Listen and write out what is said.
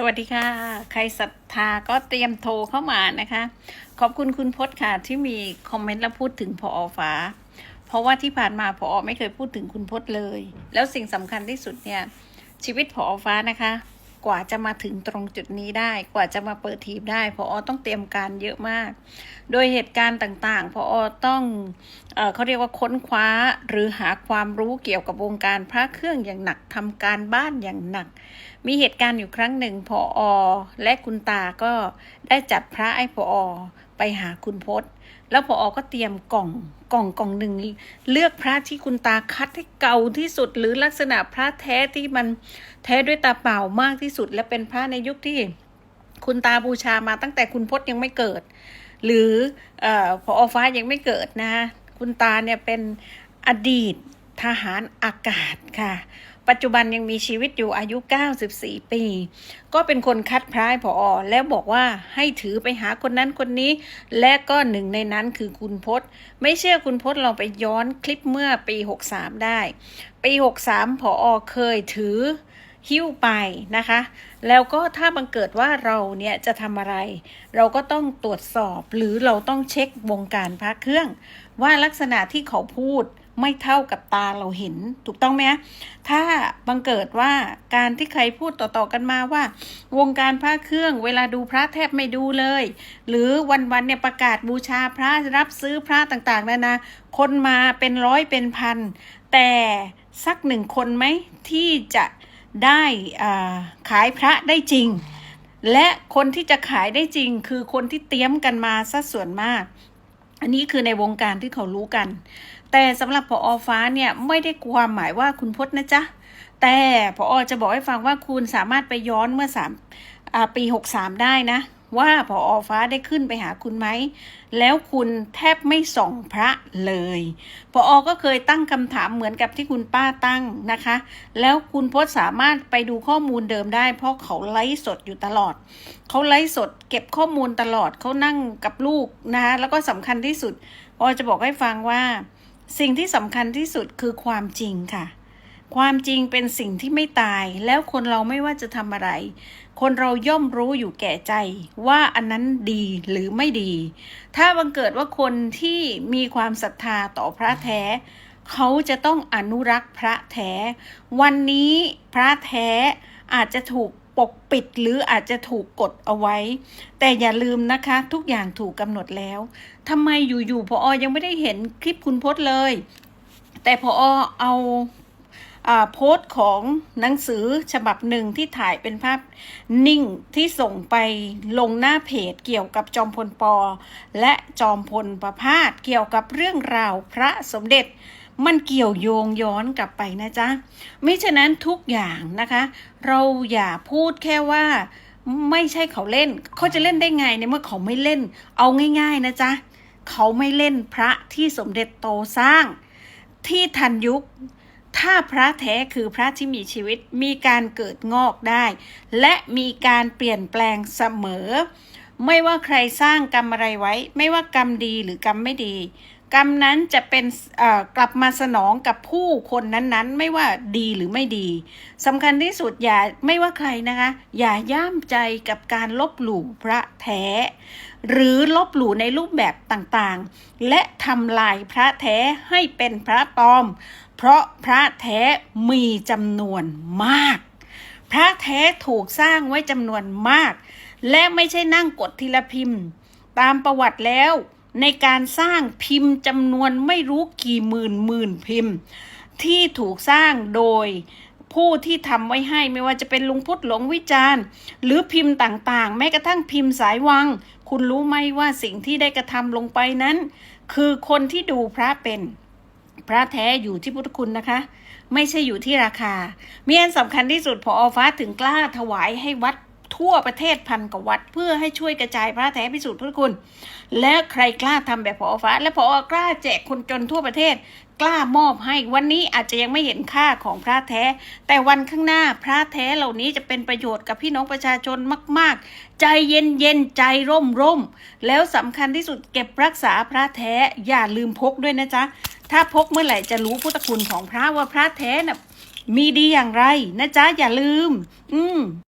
สวัสดีค่ะ ใครศรัทธาก็เตรียมโทรเข้ามานะคะ ขอบคุณคุณพศค่ะที่มีคอมเมนต์และพูดถึงพออฟ้า เพราะว่าที่ผ่านมาพอไม่เคยพูดถึงคุณพศเลย แล้วสิ่งสำคัญที่สุดเนี่ยชีวิตพอฟ้านะคะ กว่าจะมาถึงตรงจุดนี้ได้ กว่าจะมาเปิดทีมได้พออต้องเตรียมการเยอะมาก โดยเหตุการณ์ต่างๆพออต้องเอเขาเรียกว่าค้นคว้าหรือหาความรู้เกี่ยวกับวงการพระเครื่องอย่างหนักทำการบ้านอย่างหนัก มีเหตุการณ์อยู่ครั้งหนึ่งพออและคุณตาก็ได้จัดพระไอ้พออไปหาคุณพศ แล้วพออก็เตรียมกล่องกล่องกล่องหนึ่งเลือกพระที่คุณตาคัดให้เก่าที่สุด หรือลักษณะพระแท้ที่มันแท้ด้วยตาเปล่ามากที่สุด และเป็นพระในยุคที่คุณตาบูชามาตั้งแต่คุณพศยังไม่เกิด หรืออพออฟ้ายังไม่เกิดนะ คุณตาเนี่ยเป็นอดีต ทหารอากาศค่ะ ปัจจุบันยังมีชีวิตอยู่อายุ 94 ปี ก็เป็นคนคัดพระให้พออแล้วบอกว่าให้ถือไปหาคนนั้นคนนี้ และก็หนึ่งในนั้นคือคุณพศไม่เชื่อคุณพศลองไปย้อนคลิปเมื่อปี 63 ได้ ปี 63พออเคยถือหิ้วไปนะคะ แล้วก็ถ้าบังเกิดว่าเราเนี่ยจะทำอะไร เราก็ต้องตรวจสอบหรือเราต้องเช็ควงการพระเครื่อง ว่าลักษณะที่เขาพูด ไม่เท่ากับตาเราเห็น ถูกต้องไหมถ้าบังเกิดว่าการที่ใครพูดต่อๆกันมาว่า วงการพระเครื่อง เวลาดูพระแทบไม่ดูเลย หรือวันๆเนี่ยประกาศบูชาพระรับซื้อพระต่างๆนานาคนมาเป็นร้อยเป็นพัน แต่สักหนึ่งคนไหมที่จะได้ขายพระได้จริง และคนที่จะขายได้จริง คือคนที่เตรียมกันมาสัดส่วนมาก อันนี้คือในวงการที่เขารู้กัน แต่สำหรับพออฟ้าเนี่ยไม่ได้ความหมายว่าคุณพจน์นะจ๊ะ แต่พออจะบอกให้ฟังว่าคุณสามารถไปย้อนเมื่อสามปีหกสามได้นะ ว่าพออฟ้าได้ขึ้นไปหาคุณไหม แล้วคุณแทบไม่ส่องพระเลย พออก็เคยตั้งคำถามเหมือนกับที่คุณป้าตั้งนะคะ แล้วคุณพจน์สามารถไปดูข้อมูลเดิมได้ เพราะเขาไลฟ์สดอยู่ตลอด เขาไลฟ์สดเก็บข้อมูลตลอดเขานั่งกับลูกนะคะแล้วก็สำคัญที่สุดพอจะบอกให้ฟังว่า สิ่งที่สำคัญที่สุดคือความจริงค่ะ ความจริงเป็นสิ่งที่ไม่ตาย แล้วคนเราไม่ว่าจะทำอะไร คนเราย่อมรู้อยู่แก่ใจ ว่าอันนั้นดีหรือไม่ดี ถ้าบังเกิดว่าคนที่มีความศรัทธาต่อพระแท้ เขาจะต้องอนุรักษ์พระแท้ วันนี้พระแท้อาจจะถูกปกปิดหรืออาจจะถูกกดเอาไว้ แต่อย่าลืมนะคะ ทุกอย่างถูกกำหนดแล้วทำไมอยู่ๆพออยังไม่ได้เห็นคลิปคุณพจน์เลย แต่พอเอา โพสต์ของหนังสือฉบับหนึ่งที่ถ่ายเป็นภาพนิ่งที่ส่งไปลงหน้าเพจเกี่ยวกับจอมพลปอ และจอมพลประพาสเกี่ยวกับเรื่องราวพระสมเด็จมันเกี่ยวโยงย้อนกลับไปนะจ๊ะมิฉะนั้นทุกอย่างนะคะ เราอย่าพูดแค่ว่าไม่ใช่เขาเล่น เขาจะเล่นได้ไงในเมื่อเขาไม่เล่น เอาง่าย ๆนะจ๊ะ เขาไม่เล่นพระที่สมเด็จโตสร้าง ที่ทันยุค ถ้าพระแท้คือพระที่มีชีวิตมีการเกิดงอกได้ และมีการเปลี่ยนแปลงเสมอ ไม่ว่าใครสร้างกรรมอะไรไว้ ไม่ว่ากรรมดีหรือกรรมไม่ดี กรรมนั้นจะเป็นกลับมาสนองกับผู้คนนั้นๆ ไม่ว่าดีหรือไม่ดีสำคัญที่สุดอย่าไม่ว่าใครนะคะ อย่าย่ามใจกับการลบหลู่พระแท้ หรือลบหลู่ในรูปแบบต่างๆ และทำลายพระแท้ให้เป็นพระปลอม เพราะพระแท้มีจำนวนมาก พระแท้ถูกสร้างไว้จำนวนมาก และไม่ใช่นั่งกดทีละพิมพ์ ตามประวัติแล้วในการสร้างพิมพ์จำนวนไม่รู้กี่หมื่นหมื่นพิมพ์ ที่ถูกสร้างโดยผู้ที่ทำไว้ให้ไม่ว่าจะเป็นลุงพุทธหลงวิจารณ์ หรือพิมพ์ต่างๆ แม้กระทั่งพิมพ์สายวัง คุณรู้ไหมว่าสิ่งที่ได้กระทำลงไปนั้น คือคนที่ดูพระเป็น พระแท้อยู่ที่พุทธคุณนะคะ ไม่ใช่อยู่ที่ราคา มีอันสำคัญที่สุดพออฟ้าถึงกล้าถวายให้วัด ทั่วประเทศพันกว่าวัด เพื่อให้ช่วยกระจายพระแท้พิสูจน์พุทธคุณ และใครกล้าทำแบบพอฟ้า และพอกล้าแจกคนจนทั่วประเทศ กล้ามอบให้วันนี้อาจจะยังไม่เห็นค่าของพระแท้ แต่วันข้างหน้าพระแท้เหล่านี้จะเป็นประโยชน์กับพี่น้องประชาชนมาก ๆ ใจเย็นเย็นใจร่มร่มแล้วสำคัญที่สุดเก็บรักษาพระแท้อย่าลืมพกด้วยนะจ๊ะถ้าพกเมื่อไหร่จะรู้พุทธคุณของพระว่าพระแท้น่ะมีดีอย่างไรนะจ๊ะอย่าลืม อืม